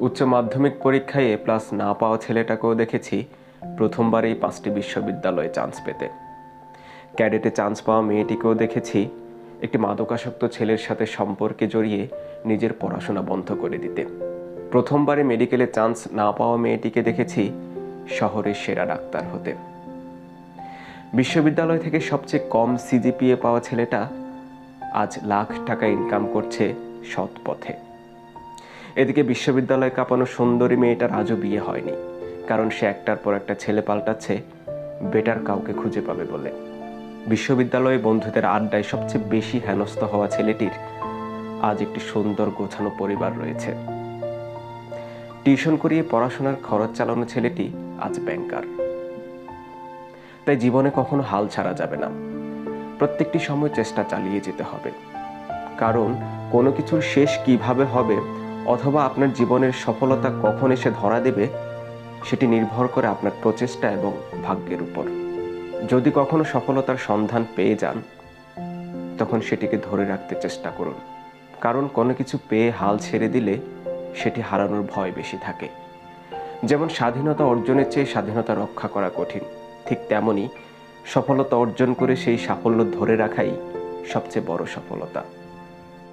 উচ্চ মাধ্যমিক পরীক্ষায় এ প্লাস না পাওয়া ছেলেটাকেও দেখেছি প্রথমবারেই পাঁচটি বিশ্ববিদ্যালয়ে চান্স পেতে। ক্যাডেটে চান্স পাওয়া মেয়েটিকেও দেখেছি একটি মাদকাসক্ত ছেলের সাথে সম্পর্কে জড়িয়ে নিজের পড়াশোনা বন্ধ করে দিতে। প্রথমবারে মেডিকেলে চান্স না পাওয়া মেয়েটিকে দেখেছি শহরের সেরা ডাক্তার হতে। বিশ্ববিদ্যালয় থেকে সবচেয়ে কম সিজিপিএ পাওয়া ছেলেটা আজ লাখ টাকা ইনকাম করছে সৎ পথে। এদিকে বিশ্ববিদ্যালয় কাঁপানো সুন্দরী মেয়েটার আজও বিয়ে হয়নি, কারণ সে একটার পর একটা ছেলে পাল্টাচ্ছে, বেটার কাউকে খুঁজে পাবে বলে। বিশ্ববিদ্যালয়ে বন্ধুদের আড্ডায় সবচেয়ে বেশি হেনস্থ হওয়া ছেলেটির আজ একটি সুন্দর গোছানো পরিবার রয়েছে। টিউশন করিয়ে পড়াশোনার খরচ চালানো ছেলেটি আজ ব্যাংকার। তাই জীবনে কখনো হাল ছাড়া যাবে না। প্রত্যেকটি সময় চেষ্টা চালিয়ে যেতে হবে। কারণ কোনো কিছুর শেষ কীভাবে হবে অথবা আপনার জীবনের সফলতা কখন এসে ধরা দেবে, সেটি নির্ভর করে আপনার প্রচেষ্টা এবং ভাগ্যের উপর। যদি কখনো সফলতার সন্ধান পেয়ে যান, তখন সেটিকে ধরে রাখতে চেষ্টা করুন। কারণ কোনো কিছু পেয়ে হাল ছেড়ে দিলে সেটি হারানোর ভয় বেশি থাকে। যেমন স্বাধীনতা অর্জনের চেয়ে স্বাধীনতা রক্ষা করা কঠিন। ঠিক তেমনি সফলতা অর্জন করে সেই সাফল্য ধরে রাখাই সবচেয়ে বড় সফলতা।